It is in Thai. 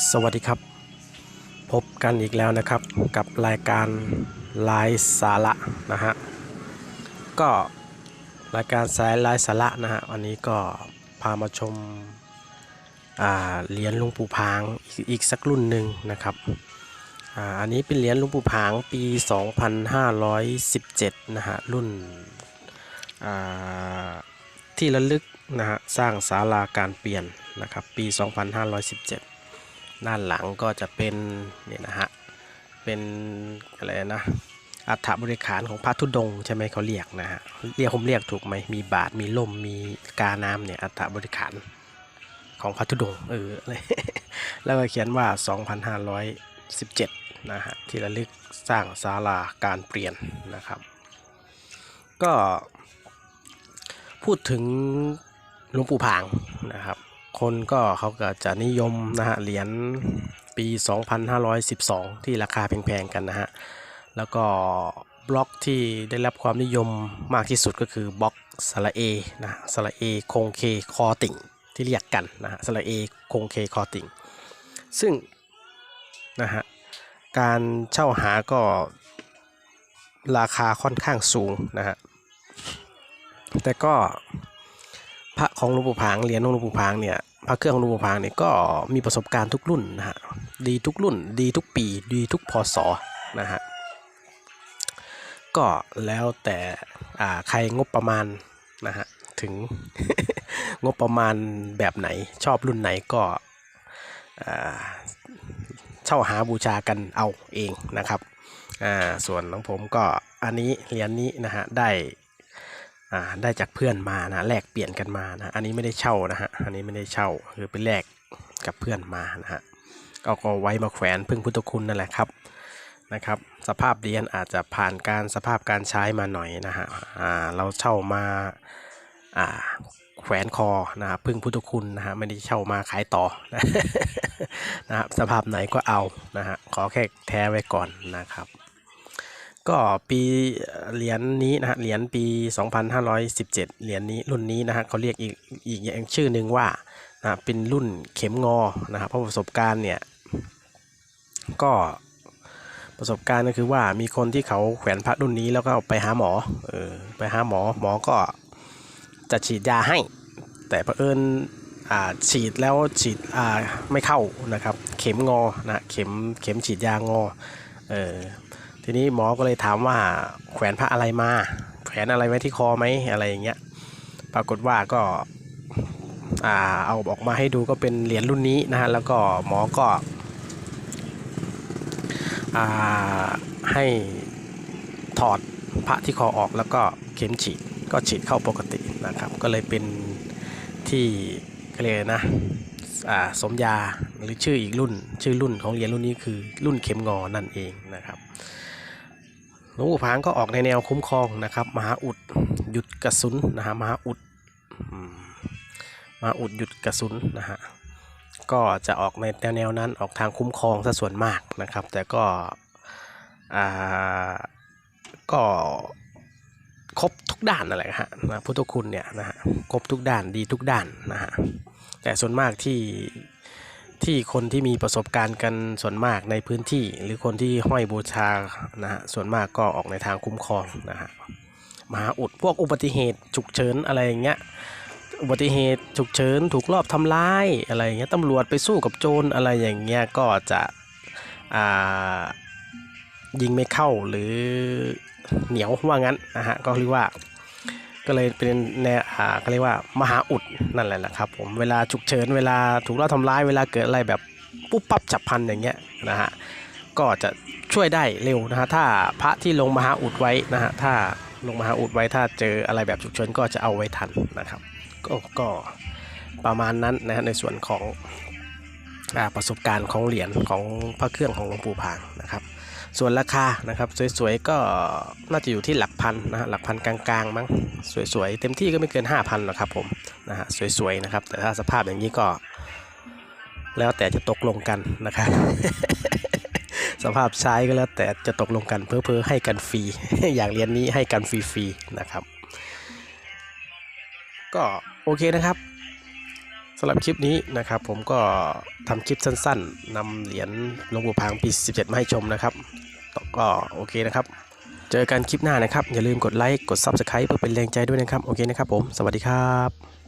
สวัสดีครับ พบกันอีกแล้วนะครับกับรายการไลฟ์สาระนะฮะก็รายการสายไลฟ์สาระนะฮะวันนี้ก็พามาชมเหรียญหลุงปู่พางอีกอีกสักรุ่นหนึ่งนะครับอ,อันนี้เป็นเหรียญหลุงปู่พางปี 2517นะฮะรุ่นที่ระลึกนะฮะสร้างศาลาการเปลี่ยนนะครับปี 2517 ด้านหลังก็จะเป็นเนี่ยนะฮะเป็นอะไรนะอัฐบริขารของพระธุดงค์ใช่ไหมเขาเรียกนะฮะเรียกผมเรียกถูกไหมมีบาทมีล่มมีกาน้ำเนี่ยอัฐบริขารของพระธุดงค์เอออะไรแล้วก็เขียนว่า 2517 นะฮะที่ระลึกสร้างศาลาการเปลี่ยนนะครับ ก็พูดถึงหลวงปู่ผางนะครับ คนก็เขาก็จะนิยมนะฮะเหรียญปี 2512 ที่ราคาแพงๆกันนะฮะ แล้วก็บล็อกที่ได้รับความนิยมมากที่สุดก็คือบล็อกสระเอนะสระเอคงเคคอติ่งที่เรียกกันนะฮะสระเอคงเคคอติ่งซึ่งนะฮะการเช่าหาก็ราคาค่อนข้างสูงนะฮะแต่ก็ ระของหลวงปู่ผางเหรียญของหลวงปู่ผางเนี่ยพระเครื่องของหลวงปู่ผางเนี่ยก็มีประสบการณ์ทุกรุ่นนะฮะดีทุกรุ่น ดีทุกปี ดีทุกพศนะฮะก็แล้วแต่ใครงบประมาณนะฮะถึงงบประมาณแบบไหนชอบรุ่นไหนก็เช่าหาบูชากันเอาเองนะครับอ่าส่วนของผมก็อันนี้เหรียญนี้นะฮะได้ อ่าได้จากเพื่อนมานะแลกเปลี่ยนกันมานะอันนี้ไม่ได้เช่านะฮะอันนี้ไม่ได้เช่าคือไปแลกกับเพื่อนมานะฮะก็ก็ไว้มาแขวนพึ่งพุทธคุณนั่นแหละครับนะครับ สภาพเรียญอาจจะผ่านการสภาพการใช้มาหน่อยนะฮะอ่าเราเช่ามาอ่าแขวนคอนะฮะพึ่งพุทธคุณนะฮะไม่ได้เช่ามาขายต่อนะนะสภาพไหนก็เอานะฮะขอแค่แท้ไว้ก่อนนะครับ ก็ปีเหรียญนี้นะฮะเหรียญปี 2517 เหรียญนี้รุ่นนี้นะฮะเขาเรียกอีกอีกอย่างชื่อหนึ่งว่านะเป็นรุ่นเข็มงอนะครับเพราะประสบการณ์เนี่ยก็ประสบการณ์ก็คือว่ามีคนที่เขาแขวนพระรุ่นนี้แล้วก็ไปหาหมอเออไปหาหมอหมอก็จะฉีดยาให้ แต่เผอิญอ่าฉีดแล้วฉีดไม่เข้านะครับ เข็มงอนะเข็มเข็มฉีดยางอเออ ทีนี้หมอก็เลยถามว่าแขวนพระอะไรมา แขวนอะไรไว้ที่คอไหมอะไรอย่างเงี้ย ปรากฏว่าก็อ่าเอาออกมาให้ดูก็เป็นเหรียญรุ่นนี้นะฮะแล้วก็หมอก็อ่าให้ถอดพระที่คอออกแล้วก็เข็มฉีดก็ฉีดเข้าปกตินะครับ ก็เลยเป็นที่ก็เลยกนะสมยาหรือชื่ออีกรุ่น ชื่อรุ่นของเหรียญรุ่นนี้คือรุ่นเข็มงอนั่นเองนะครับ หลวงปู่ผางก็ออกในแนวคุ้มครองนะครับ มหาอุดหยุดกระสุนนะฮะมหาอุดมหาอุดหยุดกระสุนนะฮะก็จะออกในแนวแนวนั้นออกทางคุ้มครองซะส่วนมากนะครับ แต่ก็อ่าก็ครบทุกด้านนั่นแหละฮะนะพุทธคุณเนี่ยนะฮะครบทุกด้านดีทุกด้านนะฮะแต่ส่วนมากที่ ที่คนที่มีประสบการณ์กันส่วนมากในพื้นที่ หรือคนที่ห้อยบูชานะฮะส่วนมากก็ออกในทางคุ้มครองนะฮะมหาอุดพวกอุบัติเหตุฉุกเฉินอะไรอย่างเงี้ยอุบัติเหตุฉุกเฉินถูกลอบทำร้ายอะไรอย่างเงี้ยตำรวจไปสู้กับโจรอะไรอย่างเงี้ยก็จะยิงไม่เข้าหรือเหนียวว่างั้นนะฮะก็เรียกว่า ก็เลยเป็นแนวอ่าเขาเรียกว่ามหาอุดนั่นแหละนะครับผมเวลาฉุกเฉินเวลาถูกลอบทำร้ายเวลาเกิดอะไรแบบปุ๊บปั๊บฉับพลันอย่างเงี้ยนะฮะก็จะช่วยได้เร็วนะฮะถ้าพระที่ลงมหาอุดไว้นะฮะถ้าลงมหาอุดไว้ถ้าเจออะไรแบบฉุกเฉินก็จะเอาไว้ทันนะครับ ก็ก็ประมาณนั้นนะฮะในส่วนของอประสบการณ์ของเหรียญของพระเครื่องของหลวงปู่ผางนะครับ ส่วนราคานะครับสวยๆก็น่าจะอยู่ที่หลักพันนะฮะหลักพันกลางๆมั้งสวยๆเต็มที่ก็ไม่เกิน 5,000หรอกครับผมนะฮะสวยๆนะครับแต่ถ้าสภาพอย่างนี้ก็ แล้วแต่จะตกลงกันนะครับสภาพใช้ก็แล้วแต่จะตกลงกันเพื่อๆให้กันฟรีอย่างเรียนนี้ให้กันฟรีๆนะครับ ก็โอเคนะครับำหรับคลิปนี้นะครับ ผมก็ทำคลิปสั้นๆนำเหรียญหลวงปู่พางปี 17 มาให้ชมนะครับก็โอเคนะครับ เจอกันคลิปหน้านะครับ อย่าลืมกดไลค์กด Subscribe เพื่อเป็นแรงใจด้วยนะครับ โอเคนะครับผม สวัสดีครับ